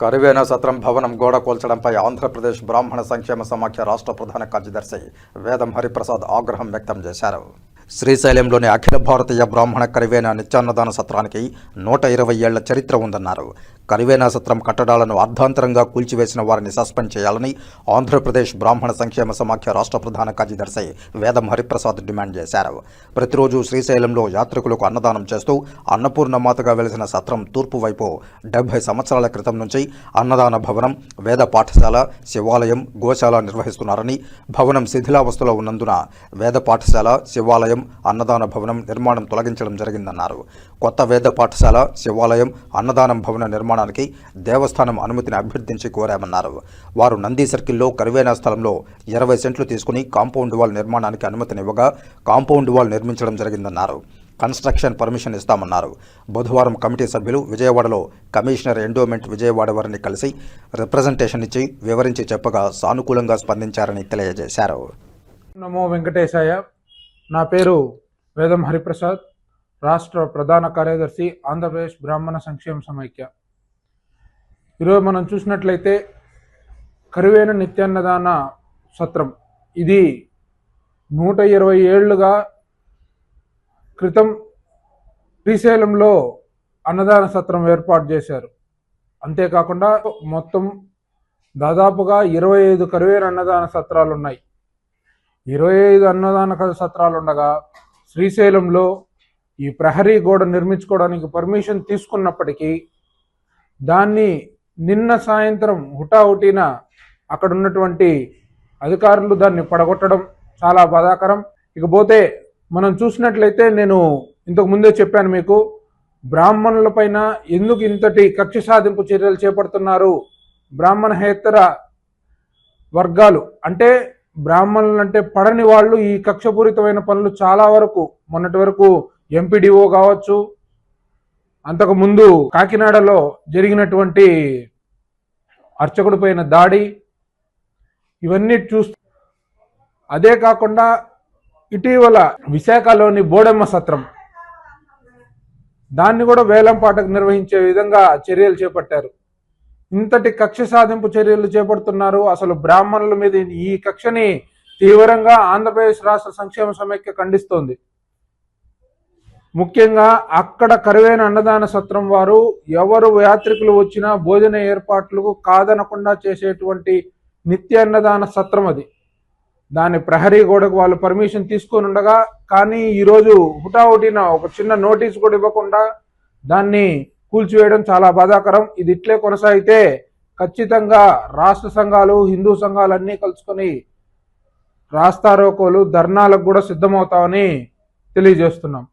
కరివేన సత్రం భవనం గోడ కూల్చడంపై ఆంధ్రప్రదేశ్ బ్రాహ్మణ సంక్షేమ సమాఖ్య రాష్ట్ర ప్రధాన కార్యదర్శి వేదం హరిప్రసాద్ ఆగ్రహం వ్యక్తం చేశారు. శ్రీశైలంలోని అఖిల భారతీయ బ్రాహ్మణ కరివేన నిత్యాన్నదాన సత్రానికి నూట ఇరవై ఏళ్ళ చరిత్ర ఉందన్నారు. కరివేనా సత్రం కట్టడాలను అర్ధాంతరంగా కూల్చివేసిన వారిని సస్పెండ్ చేయాలని ఆంధ్రప్రదేశ్ బ్రాహ్మణ సంక్షేమ సమాఖ్య రాష్ట్ర ప్రధాన కార్యదర్శి వేదం హరిప్రసాద్ డిమాండ్ చేశారు. ప్రతిరోజు శ్రీశైలంలో యాత్రికులకు అన్నదానం చేస్తూ అన్నపూర్ణమాతగా వెలిసిన సత్రం తూర్పు వైపు డెబ్బై సంవత్సరాల క్రితం నుంచి అన్నదాన భవనం వేద పాఠశాల శివాలయం గోశాల నిర్వహిస్తున్నారని భవనం శిథిలావస్థలో ఉన్నందున వేద పాఠశాల శివాలయం అన్నదాన భవనం నిర్మాణం తొలగించడం జరిగిందన్నారు. కొత్త వేద పాఠశాల శివాలయం అన్నదానం భవన నిర్మాణానికి దేవస్థానం అనుమతిని అభ్యర్థించి కోరామన్నారు. వారు నంది సర్కిల్లో కరువేనా స్థలంలో ఇరవై సెంట్లు తీసుకుని కాంపౌండ్ వాల్ నిర్మాణానికి అనుమతినివ్వగా కాంపౌండ్ వాల్ నిర్మించడం జరిగిందన్నారు. కన్స్ట్రక్షన్ పర్మిషన్ ఇస్తామన్నారు. బుధవారం కమిటీ సభ్యులు విజయవాడలో కమిషనర్ ఎండోమెంట్ విజయవాడ వారిని కలిసి రిప్రజెంటేషన్ ఇచ్చి వివరించి చెప్పగా సానుకూలంగా స్పందించారని తెలియజేశారు. నమో వెంకటేశాయ. నా పేరు వేదం హరిప్రసాద్ రాష్ట్ర ప్రధాన కార్యదర్శి ఆంధ్రప్రదేశ్ బ్రాహ్మణ సంక్షేమ సమైక్య. ఈరోజు మనం చూసినట్లయితే కరువైన నిత్యాన్నదాన సత్రం. ఇది నూట ఇరవై ఏళ్ళుగా క్రితం శ్రీశైలంలో అన్నదాన సత్రం ఏర్పాటు చేశారు. అంతేకాకుండా మొత్తం దాదాపుగా ఇరవై ఐదు కరువైన అన్నదాన సత్రాలు ఉన్నాయి. ఇరవై ఐదు అన్నదాన సత్రాలు ఉండగా శ్రీశైలంలో ఈ ప్రహరీ గోడ నిర్మించుకోవడానికి పర్మిషన్ తీసుకున్నప్పటికీ దాన్ని నిన్న సాయంత్రం హుటాహుటిన అక్కడ ఉన్నటువంటి అధికారులు దాన్ని పడగొట్టడం చాలా బాధాకరం. ఇకపోతే మనం చూసినట్లయితే నేను ఇంతకు ముందే చెప్పాను మీకు బ్రాహ్మణులపైన ఎందుకు ఇంతటి కక్ష సాధింపు చర్యలు చేపడుతున్నారు? బ్రాహ్మణేతర వర్గాలు అంటే బ్రాహ్మణులు అంటే పడని వాళ్ళు ఈ కక్షపూరితమైన పనులు చాలా వరకు మొన్నటి వరకు ఎంపీడీఓ కావచ్చు అంతకుముందు కాకినాడలో జరిగినటువంటి అర్చకుడు పైన దాడి ఇవన్నీ చూస్తూ అదే కాకుండా ఇటీవల విశాఖలోని బోడెమ్మ సత్రం. దాన్ని కూడా వేలం పాటకు నిర్వహించే విధంగా చర్యలు చేపట్టారు. ఇంతటి కక్ష సాధింపు చర్యలు చేపడుతున్నారు. అసలు బ్రాహ్మణుల మీద ఈ కక్షని తీవ్రంగా ఆంధ్రప్రదేశ్ రాష్ట్ర సంక్షేమ సమైక్య ఖండిస్తోంది. ముఖ్యంగా అక్కడ కరువైన అన్నదాన సత్రం వారు ఎవరు యాత్రికులు వచ్చినా భోజన ఏర్పాట్లకు కాదనకుండా చేసేటువంటి నిత్య అన్నదాన సత్రం అది. దాని ప్రహరీ గోడకు వాళ్ళు పర్మిషన్ తీసుకొని ఉండగా కానీ ఈరోజు హుటాహుటిన ఒక చిన్న నోటీస్ కూడా ఇవ్వకుండా దాన్ని కూల్చివేయడం చాలా బాధాకరం. ఇది ఇట్లే కొనసాగితే ఖచ్చితంగా రాష్ట్ర సంఘాలు హిందూ సంఘాలు అన్నీ కలుసుకొని రాస్తారోకోలు ధర్నాలకు కూడా సిద్ధమవుతామని తెలియజేస్తున్నాం.